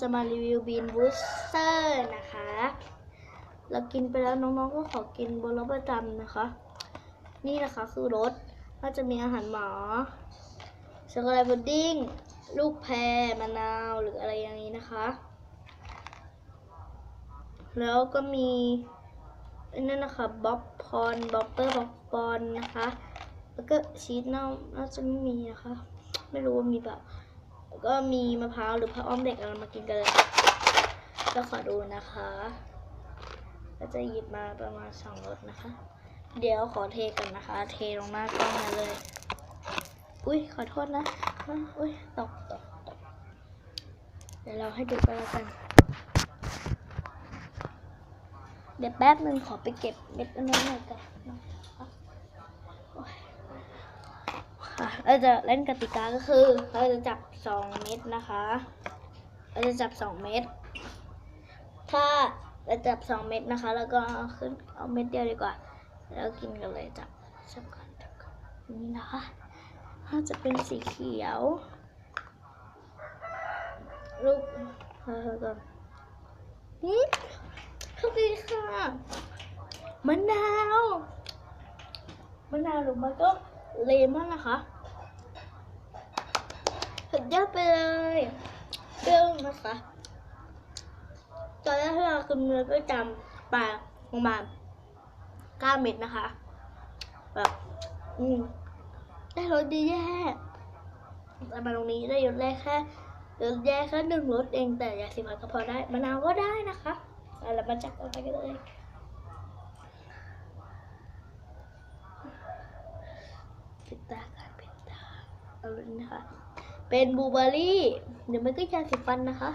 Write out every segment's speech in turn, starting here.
จะมารีวิวบีนบูสเตอร์นะคะ เรากินไปแล้วน้องๆก็ขอกินบนรถประจำนะคะ นี่นะคะคือรถก็จะมีอาหารหมาช็อกโกแลตพุดดิ้ง ลูกแพรมะนาวหรืออะไรอย่างนี้นะคะ แล้วก็มีนั่นนะคะบ๊อบพอนบ๊อบเปอร์บ๊อบปอนนะคะ แล้วก็ชีสน่าจะไม่มีนะคะ ไม่รู้ว่ามีแบบ แล้วก็มีมะพร้าวหรือพระอ้อมเด็กเรามากินกันเลยก็ขอดูนะคะ ก็จะหยิบมาประมาณสองรสนะคะ เดี๋ยวขอเทกันนะคะ เทลงหน้ากล้องมาเลย อุ้ยขอโทษนะ อุ้ยตกตกตกเดี๋ยวเราให้ดูกันแล้วกัน เดี๋ยวแป๊บนึงขอไปเก็บเม็ดอันนั้นหน่อยกันนะคะโอ๊ยค่ะ เราจะเล่นกติกาก็คือเราจะจับสองเม็ดนะคะเราจะจับสองเม็ดถ้าเราจับสองเม็ดนะคะ แล้วก็เอาขึ้นเอาเม็ดเดียวดีกว่า แล้วกินกันเลยจับจับกันจับกันนี่นะคะถ้าจะเป็นสีเขียวลูกเออก่อนนี่สวัสดีค่ะมะนาวมะนาวหรือมันก็เลมอนนะคะ ยอดไปเลยเรี้ยวนะคะตอนแรกที่เรากินเนื้อก็จำปลาประมาณเก้าเม็ดนะคะแบบอืมได้รสดีแย่แต่มาตรงนี้ได้รสแรกแค่รสแย่แค่หนึ่งรสเองแต่ยาสีฟันก็พอได้มะนาวก็ได้นะคะเอาเรมาจับกันไปกันเลยปิดตากันปิดตาเอาเลยนะคะ เป็นบูเบอรี่เดี๋ยวมันก็ยาสีฟันนะคะ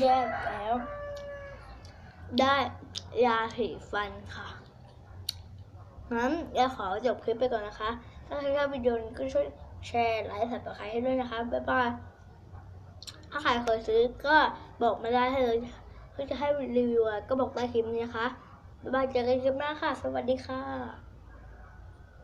แยกแล้ว ได้ยาสีฟันค่ะงั้นยาขอจบคลิปไปก่อนนะคะ ถ้าใครชอบวิดีโอนี้ก็ช่วยแชร์ไลค์สับสไครต์ให้ด้วยนะคะ บ๊ายบาย ถ้าใครเคยซื้อก็บอกมาได้ให้เลยเพื่อจะให้รีวิวก็บอกใต้คลิปนี้นะคะ บ๊ายบายเจอกันคลิปหน้าค่ะ สวัสดีค่ะ